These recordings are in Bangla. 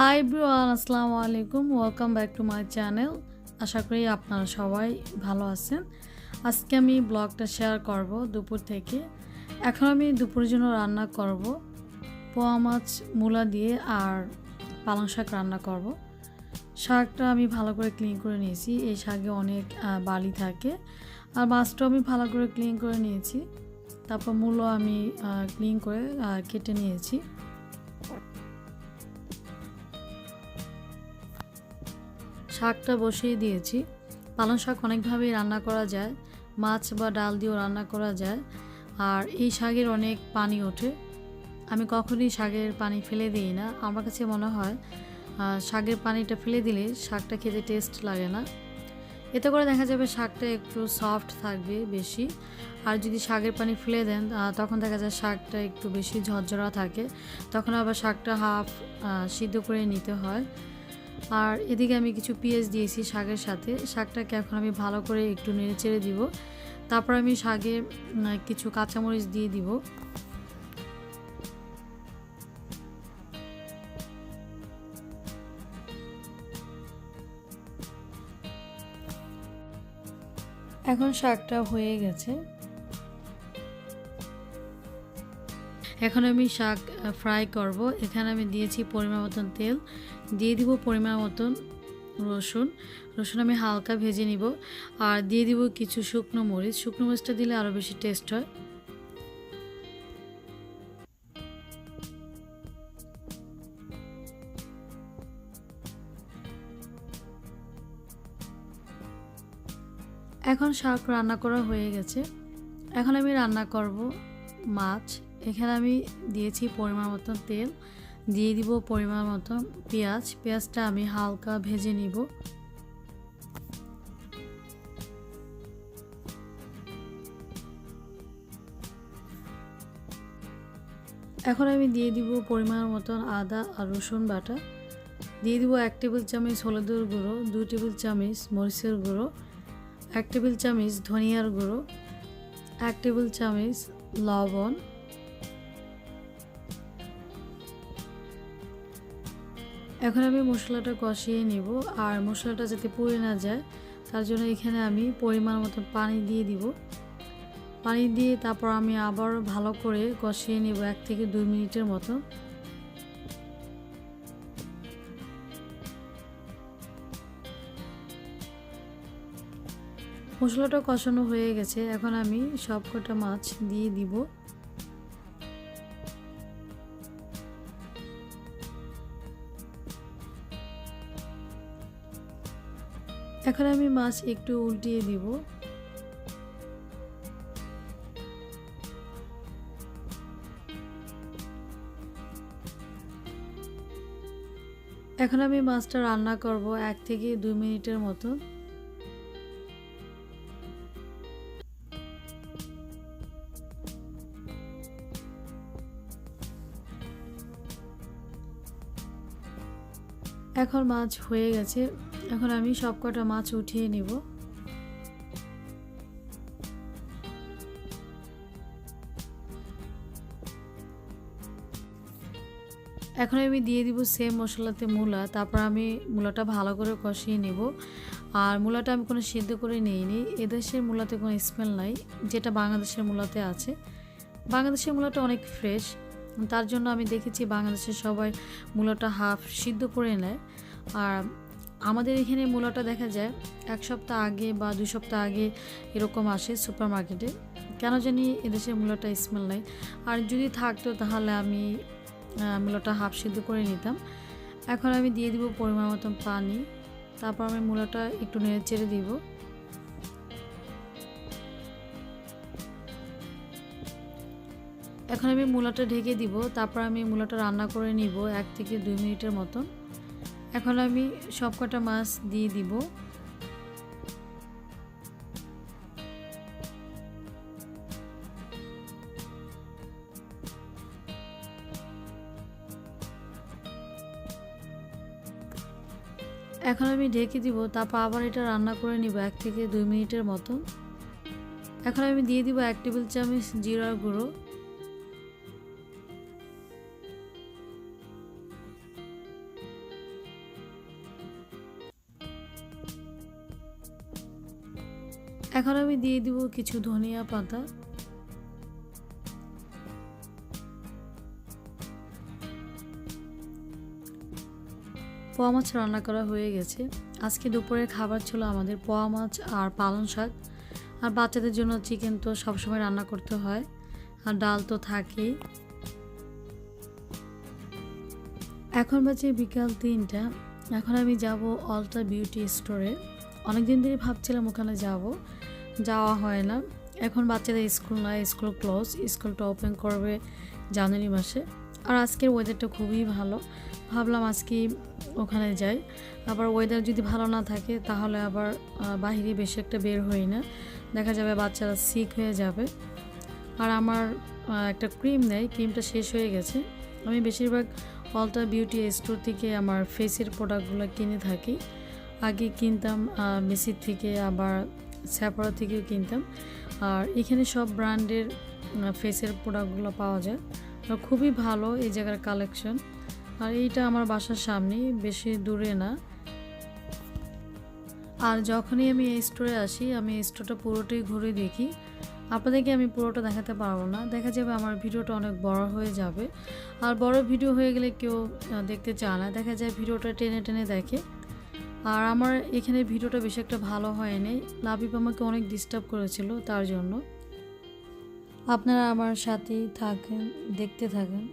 হাই ব্রুয়ান আসসালামু আলাইকুম welcome back to my channel আশা করি আপনারা সবাই ভালো আছেন। আজকে আমি ব্লগটা শেয়ার করব দুপুর থেকে। এখন আমি দুপুরের জন্য রান্না করব। পোয়া মাছ, মূলা দিয়ে আর পালং শাক রান্না করব। শাকটা আমি ভালো করে ক্লিন করে নিয়েছি। এই শাকে অনেক বালি থাকে। আর মাছটাও আমি ভালো করে ক্লিন করে নিয়েছি। তারপর মূলো আমি ক্লিন করে কেটে নিয়েছি। শাকটা বসিয়ে দিয়েছি। পালং শাক অনেকভাবেই রান্না করা যায়। মাছ বা ডাল দিয়েও রান্না করা যায়। আর এই শাকের অনেক পানি ওঠে। আমি কখনোই শাকের পানি ফেলে দিই না। আমার কাছে মনে হয় শাকের পানিটা ফেলে দিলে শাকটা খেতে টেস্ট লাগে না। এতে করে দেখা যাবে শাকটা একটু সফট থাকবে বেশি। আর যদি শাকের পানি ফেলে দেন তখন দেখা যায় শাকটা একটু বেশি ঝরঝরা থাকে। তখন আবার শাকটা হাফ সিদ্ধ করে নিতে হয়। আর এদিকে আমি কিছু পেঁয়াজ দিয়েছি শাকের সাথে। শাকটাকে এখন আমি ভালো করে একটু নেড়ে চেড়ে দিব। তারপর আমি শাকে কিছু কাঁচামরিচ দিয়ে দিব। এখন শাকটা হয়ে গেছে। এখন আমি শাক ফ্রাই করব। এখানে আমি দিয়েছি পরিমাণ মতন তেল। দিয়ে দিব পরিমাণ মতন রসুন। রসুন আমি হালকা ভেজে নিব। আর দিয়ে দিব কিছু শুকনো মরিচ। শুকনো মরিচটা দিলে আরও বেশি টেস্ট হয়। এখন শাক রান্না করা হয়ে গেছে। এখন আমি রান্না করব মাছ। এখানে আমি দিয়েছি পরিমাণ মতন তেল। দিয়ে দিব পরিমাণ মতো পেঁয়াজ। পেঁয়াজটা আমি হালকা ভেজে নিব। এখন আমি দিয়ে দিব পরিমাণ মতন আদা আর রসুন বাটা। দিয়ে দিব এক টেবিল চামচ হলুদের গুঁড়ো, দুই টেবিল চামচ মরিচের গুঁড়ো, এক টেবিল চামচ ধনিয়ার গুঁড়ো, এক টেবিল চামচ লবণ এখন আমি মশলাটা কষিয়ে নিব। আর মশলাটা যাতে পুড়ে না যায়, তার জন্য এখানে আমি পরিমাণ মতো পানি দিয়ে দিব। পানি দিয়ে তারপর আমি আবার ভালো করে কষিয়ে নিব এক থেকে দুই মিনিটের মতো। মশলাটা কষানো হয়ে গেছে। এখন আমি সব কটা মাছ দিয়ে দিব। এখন আমি মাছ একটু উল্টিয়ে দিব। এখন আমি মাছটা রান্না করব এক থেকে দুই মিনিটের মতো। এখন মাছ হয়ে গেছে। এখন আমি সব কটা মাছ উঠিয়ে নিব। এখন আমি দিয়ে দিব সেম মশলাতে মূলা, তারপর আমি মূলাটা ভালো করে কষিয়ে নিব। আর মূলাটা আমি কোনো সিদ্ধ করে নিইনি। এদেশের মূলাতে কোনো স্মেল নাই, যেটা বাংলাদেশের মূলাতে আছে। বাংলাদেশের মূলাটা অনেক ফ্রেশ তার জন্য আমি দেখেছি বাংলাদেশের সবাই মূলাটা হাফ সিদ্ধ করে নেয়। আর আমাদের এখানে মূলাটা দেখা যায় এক সপ্তাহ আগে বা দুই সপ্তাহ আগে এরকম আসে সুপার মার্কেটে কেন জানি এদেশের মূলাটা স্মেল নাই। আর যদি থাকতো তাহলে আমি মূলাটা হাফ সিদ্ধ করে নিতাম। এখন আমি দিয়ে দিব পরিমাণ মতন পানি। তারপর আমি মূলাটা একটু নেড়ে চেড়ে দিব। এখন আমি মূলাটা ঢেকে দিব। তারপর আমি মূলাটা রান্না করে নিব এক থেকে দুই মিনিটের মতন। এখন আমি সব কটা মাছ দিয়ে দিব। এখন আমি ঢেকে দিব, তারপর আবার এটা রান্না করে নিব এক থেকে দুই মিনিটের মতো। এখন আমি দিয়ে দিব এক টেবিল চামচ জিরার গুঁড়ো। এখন আমি দিয়ে দিব কিছু ধনিয়া পাতা। পোয়া মাছ রান্না করা হয়ে গেছে। আজকে দুপুরের খাবার ছিল আমাদের পোয়া মাছ আর পালং শাক। আর বাচ্চাদের জন্য চিকেন তো সবসময় রান্না করতে হয়। আর ডাল তো থাকেই। এখন বাজে বিকাল তিনটা। এখন আমি যাব অলটা বিউটি স্টোরে। অনেকদিন ধরে ভাবছিলাম ওখানে যাব। যাওয়া হয় না। এখন বাচ্চাদের স্কুল নয় স্কুল ক্লোজ স্কুলটা ওপেন করবে জানুয়ারি মাসে। আর আজকের ওয়েদারটা খুবই ভালো। ভাবলাম আজকে ওখানে যাই। আবার ওয়েদার যদি ভালো না থাকে, তাহলে আবার বাহিরে বেশি একটা বের হই না। দেখা যাবে বাচ্চারা সিক হয়ে যাবে। আর আমার একটা ক্রিম নেয় ক্রিমটা শেষ হয়ে গেছে। আমি বেশিরভাগ অলটা বিউটি স্টোর থেকে আমার ফেসের প্রোডাক্টগুলো কিনে থাকি। আগে কিনতাম মেসির থেকে, আবার স্যাপরা থেকেও কিনতাম। আর এখানে সব ব্র্যান্ডের ফেসের প্রোডাক্টগুলো পাওয়া যায়। খুবই ভালো এই জায়গার কালেকশন আর এইটা আমার বাসার সামনেই, বেশি দূরে না। আর যখনই আমি এই স্টোরে আসি, আমি এই স্টোরটা পুরোটাই ঘুরে দেখি। আপনাদেরকে আমি পুরোটা দেখাতে পারব না। দেখা যাবে আমার ভিডিওটা অনেক বড় হয়ে যাবে। আর বড় ভিডিও হয়ে গেলে কেউ দেখতে চায় না। দেখা যায় ভিডিওটা টেনে টেনে দেখে। আর আমার এখানে ভিডিওটা বেশি একটা ভালো হয়নি। লাবিব আমাকে অনেক ডিস্টার্ব করেছিল তার জন্য। আপনারা আমার সাথেই থাকেন, দেখতে থাকেন।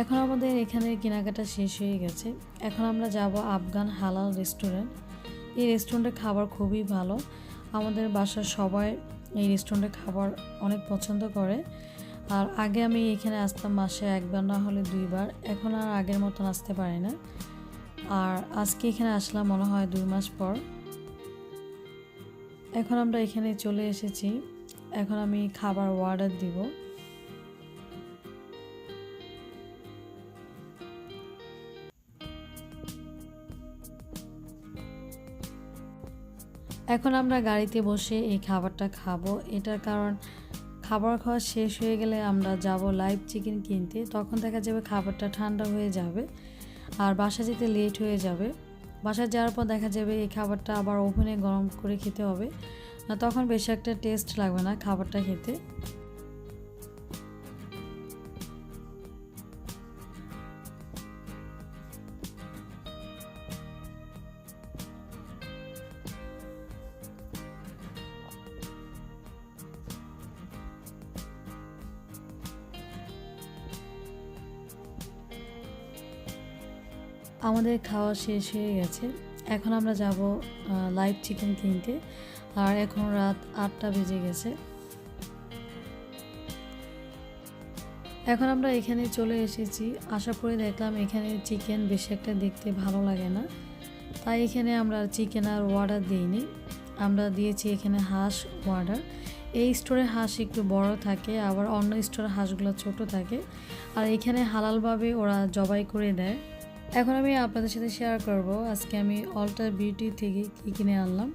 এখন আমাদের এখানে কেনাকাটা শেষ হয়ে গেছে। এখন আমরা যাব আফগান হালাল রেস্টুরেন্ট এই রেস্টুরেন্টের খাবার খুবই ভালো। আমাদের বাসার সবাই এই রেস্টুরেন্টের খাবার অনেক পছন্দ করে। আর আগে আমি এখানে আসতাম মাসে একবার, না হলে দুইবার। এখন আর আগের মতন আসতে পারি না। আর আজকে এখানে আসলাম মনে হয় দুই মাস পর। এখন আমরা এখানে চলে এসেছি। এখন আমি খাবার অর্ডার দিব। এখন আমরা গাড়িতে বসে এই খাবারটা খাব। এটার কারণ খাবার খাওয়া শেষ হয়ে গেলে আমরা যাব লাইভ চিকেন কিনতে। তখন দেখা যাবে খাবারটা ঠান্ডা হয়ে যাবে আর বাসা যেতে লেট হয়ে যাবে। বাসা যাওয়ার পর দেখা যাবে এই খাবারটা আবার ওভেনে গরম করে খেতে হবে। তখন বেশি একটা টেস্ট লাগবে না খাবারটা খেতে। আমাদের খাওয়া শেষ হয়ে গেছে। এখন আমরা যাব লাইভ চিকেন কিনতে আর এখন রাত আটটা বেজে গেছে। এখন আমরা এখানে চলে এসেছি। আশা করে দেখলাম এখানে চিকেন বেশি একটা দেখতে ভালো লাগে না। তাই এখানে আমরা চিকেন আর অর্ডার দিইনি। আমরা দিয়েছি এখানে হাঁস অর্ডার এই স্টোরে হাঁস একটু বড় থাকে, আবার অন্য স্টোরে হাঁসগুলো ছোট থাকে। আর এখানে হালালভাবে ওরা জবাই করে দেয়। এখন আমি আপনাদের সাথে শেয়ার করব। আজকে আমি অল্টার বিউটি থেকে কী কিনে আনলাম।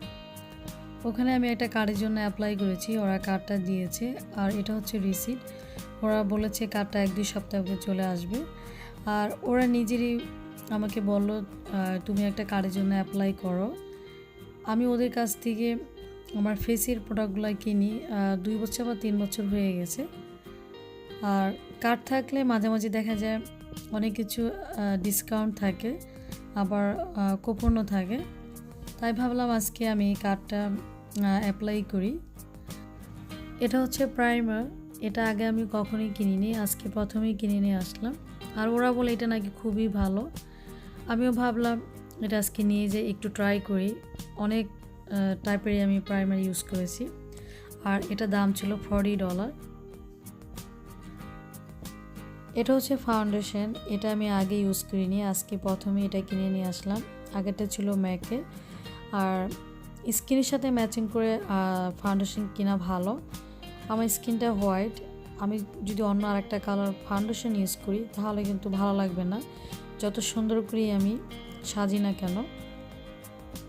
ওখানে আমি একটা কার্ডের জন্য অ্যাপ্লাই করেছি, ওরা কার্ডটা দিয়েছে, আর এটা হচ্ছে রিসিট ওরা বলেছে কার্ডটা এক দুই সপ্তাহ চলে আসবে। আর ওরা নিজেরই আমাকে বলল তুমি একটা কার্ডের জন্য অ্যাপ্লাই করো। আমি ওদের কাছ থেকে আমার ফেসের প্রোডাক্টগুলো কিনি দুই বছর বা তিন বছর হয়ে গেছে। আর কার্ড থাকলে মাঝে মাঝে দেখা যায় অনেক কিছু ডিসকাউন্ট থাকে, আবার কুপনও থাকে। তাই ভাবলাম আজকে আমি কার্ডটা অ্যাপ্লাই করি। এটা হচ্ছে প্রাইমার এটা আগে আমি কখনোই কিনিনি, আজকে প্রথমেই কিনে নিয়ে আসলাম। আর ওরা বলে এটা নাকি খুবই ভালো। আমিও ভাবলাম এটা আজকে নিয়ে যে একটু ট্রাই করি। অনেক টাইপেরই আমি প্রাইমার ইউজ করেছি। আর এটা দাম ছিল ফর্টি ডলার এটা হচ্ছে ফাউন্ডেশন এটা আমি আগে ইউজ করিনি, আজকে প্রথমে এটা কিনে নিয়ে আসলাম। আগেরটা ছিল ম্যাকে আর স্কিনের সাথে ম্যাচিং করে ফাউন্ডেশন কিনা ভালো। আমার স্কিনটা হোয়াইট আমি যদি অন্য আরেকটা কালার ফাউন্ডেশন ইউজ করি, তাহলে কিন্তু ভালো লাগবে না। যত সুন্দর করি আমি, সাজি না কেন।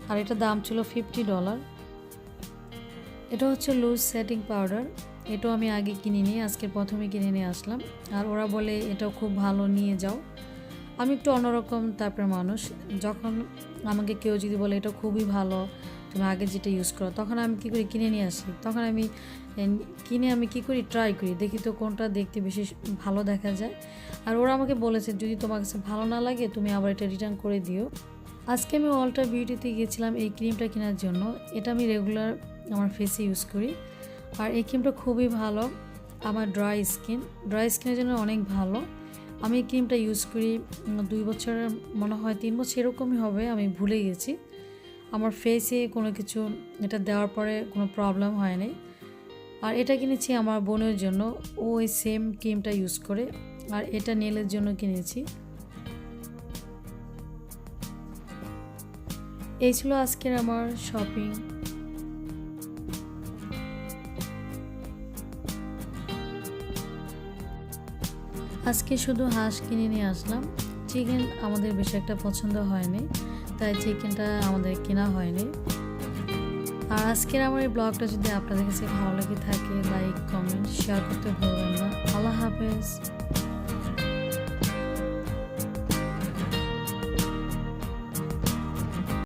আর এটা দাম ছিল ফিফটি ডলার এটা হচ্ছে লুজ সেটিং পাউডার এটাও আমি আগে কিনিনি, আজকে প্রথমে কিনে নিয়ে আসলাম। আর ওরা বলে, এটাও খুব ভালো, নিয়ে যাও। আমি একটু অন্যরকম তারপরে মানুষ। যখন আমাকে কেউ যদি বলে, এটা খুবই ভালো, তুমি আগে যেটা ইউজ করো, তখন আমি কী করি, কিনে নিয়ে আসি। তখন আমি কিনে আমি কি করি ট্রাই করি। দেখি তো কোনটা দেখতে বেশি ভালো দেখা যায়। আর ওরা আমাকে বলেছে, যদি তোমার কাছে ভালো না লাগে, তুমি আবার এটা রিটার্ন করে দিও। আজকে আমি অলটা বিউটিতে গিয়েছিলাম এই ক্রিমটা কেনার জন্য। এটা আমি রেগুলার আমার ফেসে ইউজ করি। আর এই ক্রিমটা খুবই ভালো, আমার ড্রাই স্কিন ড্রাই স্কিনের জন্য অনেক ভালো। আমি এই ক্রিমটা ইউজ করি দুই বছরের, মনে হয় তিন বছর, এরকমই হবে, আমি ভুলে গেছি। আমার ফেসে কোনো কিছু, এটা দেওয়ার পরে কোনো প্রবলেম হয়নি আর এটা কিনেছি আমার বোনের জন্য, ও ওই সেম ক্রিমটা ইউজ করে, আর এটা নেলের জন্য কিনেছি। এই ছিল আজকের আমার শপিং আজকে শুধু হাঁস কিনে নিয়ে আসলাম। চিকেন আমাদের বেশি একটা পছন্দ হয়নি, তাই চিকেনটা আমাদের কেনা হয়নি। আর আজকের আমার এই ব্লগটা যদি আপনাদের কাছে ভালো লাগে থাকে লাইক কমেন্ট শেয়ার করতে ভুলবেন না। আল্লাহ হাফেজ।